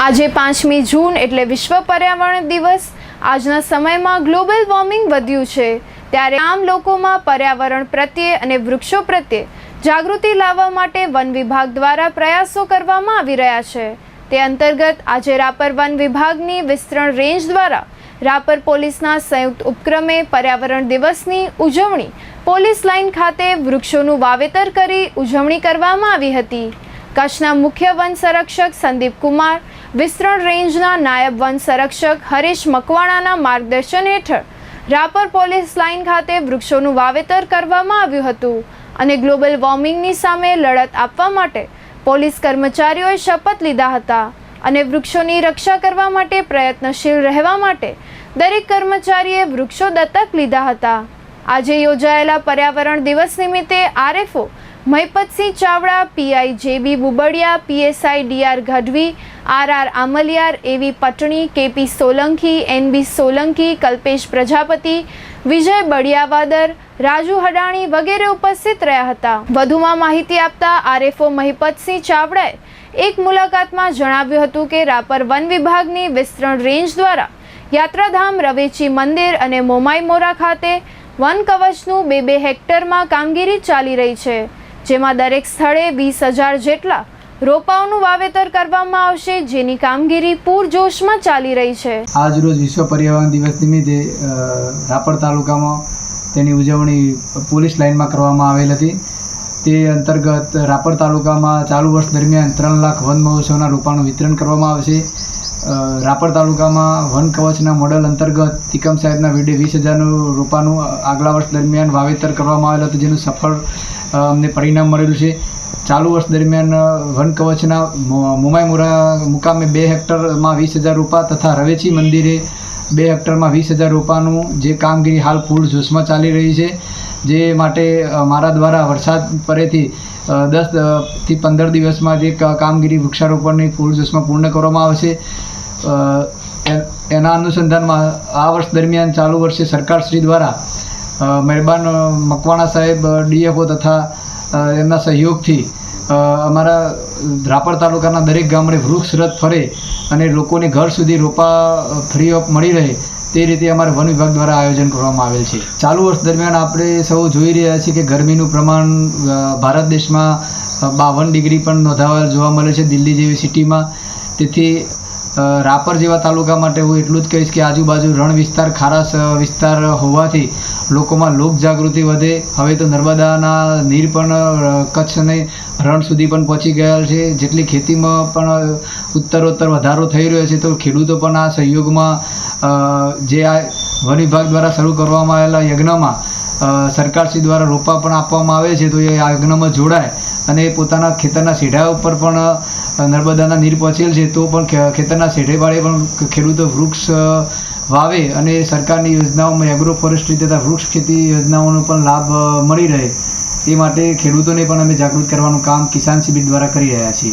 આજે પાંચમી જૂન એટલે વિશ્વ પર્યાવરણ દિવસ. આજના સમયમાં ગ્લોબલ વોર્મિંગ વધ્યું છે. ત્યારે આમ લોકોમાં પર્યાવરણ પ્રત્યે અને વૃક્ષો પ્રત્યે જાગૃતિ લાવવા માટે વન વિભાગ દ્વારા પ્રયાસો કરવામાં આવી રહ્યા છે. તે અંતર્ગત આજે રાપર વન વિભાગની વિસ્તરણ રેન્જ દ્વારા રાપર પોલીસના સંયુક્ત ઉપક્રમે પર્યાવરણ દિવસની ઉજવણી પોલીસ લાઇન ખાતે વૃક્ષોનું વાવેતર કરી ઉજવણી કરવામાં આવી હતી. કચ્છના મુખ્ય વન સંરક્ષક સંદીપ કુમાર વિસ્તરણ રેન્જના નાયબ વન સંરક્ષક હરીશ મકવાણાના માર્ગદર્શન હેઠળ રાપર પોલીસ લાઇન ખાતે વૃક્ષોનું વાવેતર કરવામાં આવ્યું હતું અને ગ્લોબલ વોર્મિંગની સામે લડત આપવા માટે પોલીસ કર્મચારીઓએ શપથ લીધા હતા અને વૃક્ષોની રક્ષા કરવા માટે પ્રયત્નશીલ રહેવા માટે દરેક કર્મચારીએ વૃક્ષો દત્તક લીધા હતા. આજે યોજાયેલા પર્યાવરણ દિવસ નિમિત્તે RFO Mahipatsinh Chavda PI JB Bubadiya PSI DR Gadhvi, R Amliyar, AV Patni KP Solanki NB Solanki, Kalpesh Prajapati, Vijay Baliyavadar Raju Hadani વગેરે ઉપસ્થિત રહ્યા હતા. વધુમાં માહિતી આપતા આરએફઓ મહિપતસિંહ ચાવડાએ એક મુલાકાતમાં જણાવ્યું હતું કે રાપર વન વિભાગની વિસ્તરણ રેન્જ દ્વારા યાત્રાધામ રવેચી મંદિર અને મોમાઈ મોરા ખાતે વન કવચનું બે બે હેક્ટરમાં કામગીરી ચાલી રહી છે. જેમાં દરેક સ્થળે વીસ હજાર જેટલા રોપાઓનું વાવેતર કરવામાં આવશે, જેની કામગીરી પૂરજોશમાં ચાલી રહી છે. આજ રોજ વિશ્વ પર્યાવરણ દિવસ નિમિત્તે રાપર તાલુકામાં તેની ઉજવણી પોલીસ લાઇનમાં કરવામાં આવેલ હતી. તે અંતર્ગત રાપર તાલુકામાં ચાલુ વર્ષ દરમિયાન ત્રણ લાખ વન મહોત્સવના રોપાનું વિતરણ કરવામાં આવશે. રાપર તાલુકામાં વન કવચના મોડલ અંતર્ગત તિકમ સાહેબના વીડે વીસ હજારનું રોપાનું આગલા વર્ષ દરમિયાન વાવેતર કરવામાં આવેલ હતું, જેનું સફળ અમને પરિણામ મળેલું છે. ચાલુ વર્ષ દરમિયાન વન કવચના મો- મુરા મુકામે બે હેક્ટરમાં વીસ હજાર રોપા તથા રવેચી મંદિરે બે હેક્ટરમાં વીસ હજાર રોપાનું જે કામગીરી હાલ ફૂલ જોશમાં ચાલી રહી છે, જે માટે મારા દ્વારા વરસાદ પરેથી દસથી પંદર દિવસમાં જે કામગીરી વૃક્ષારોપણની ફૂલ જોશમાં પૂર્ણ કરવામાં આવશે. એના અનુસંધાનમાં આ વર્ષ દરમિયાન ચાલુ વર્ષે સરકારશ્રી દ્વારા મહેરબાન મકવાણા સાહેબ ડીએફઓ તથા એમના સહયોગથી અમારા રાપર તાલુકાના દરેક ગામડે વૃક્ષ રથ ફરે અને લોકોને ઘર સુધી રોપા ફ્રી ઓફ મળી રહે તે રીતે અમારે વન વિભાગ દ્વારા આયોજન કરવામાં આવેલ છે. ચાલુ વર્ષ દરમિયાન આપણે સૌ જોઈ રહ્યા છીએ કે ગરમીનું પ્રમાણ ભારત દેશમાં બાવન ડિગ્રી પણ નોંધાવેલ જોવા મળે છે દિલ્હી જેવી સિટીમાં. તેથી રાપર જેવા તાલુકા માટે હું એટલું જ કહીશ કે આજુબાજુ રણ વિસ્તાર ખારાશ વિસ્તાર હોવાથી લોકોમાં લોક જાગૃતિ વધે. હવે તો નર્મદાના નીર પણ કચ્છને રણ સુધી પણ પહોંચી ગયા છે. જેટલી ખેતીમાં પણ ઉત્તરોત્તર વધારો થઈ રહ્યો છે, તો ખેડૂતો પણ આ સહયોગમાં જે આ વન વિભાગ દ્વારા શરૂ કરવામાં આવેલા યજ્ઞમાં સરકારશ્રી દ્વારા રોપા પણ આપવામાં આવે છે, તો એ યજ્ઞમાં જોડાય અને પોતાના ખેતરના સેઢા ઉપર પણ નર્મદાના નીર પહોંચેલ છે, તો પણ ખેતરના સેઢે પણ ખેડૂતો વૃક્ષ વાવે અને સરકારની યોજનાઓમાં એગ્રો ફોરેસ્ટ્રી તથા વૃક્ષ ખેતી યોજનાઓનો પણ લાભ મળી રહે. એ માટે ખેડૂતોને પણ અમે જાગૃત કરવાનું કામ કિસાન શિબિર દ્વારા કરી રહ્યા છીએ.